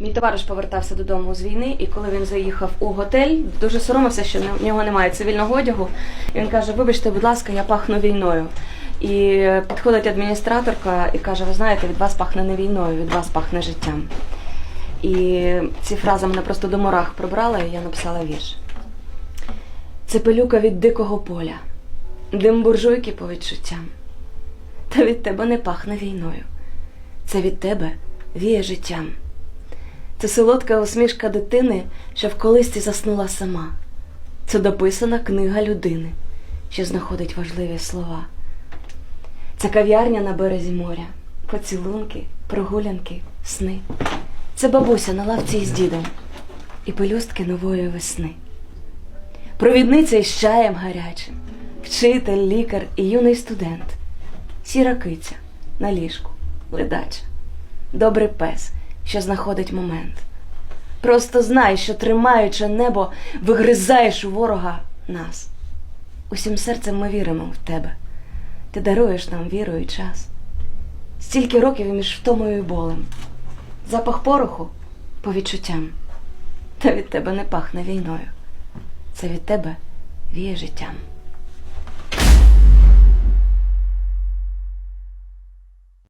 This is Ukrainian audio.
Мій товариш повертався додому з війни, і коли він заїхав у готель, дуже соромився, що в нього немає цивільного одягу. І він каже: Вибачте, будь ласка, я пахну війною. І підходить адміністраторка і каже: Ви знаєте, від вас пахне не війною, від вас пахне життям. І ці фрази мене просто до мурах пробрали, і я написала вірш. Це пилюка від дикого поля, дим буржуйки по відчуттям. Та від тебе не пахне війною. Це від тебе віє життям. Це солодка усмішка дитини, що в колисці заснула сама. Це дописана книга людини, що знаходить важливі слова. Це кав'ярня на березі моря, поцілунки, прогулянки, сни. Це бабуся на лавці із дідом і пелюстки нової весни. Провідниця із чаєм гарячим, вчитель, лікар і юний студент, сіра киця на ліжку, ледача, добрий пес, що знаходить момент. Просто знай, що тримаючи небо, вигризаєш у ворога нас. Усім серцем ми віримо в тебе. Ти даруєш нам віру і час. Стільки років між втомою і болем. Запах пороху по відчуттям. Та від тебе не пахне війною. Це від тебе віє життям.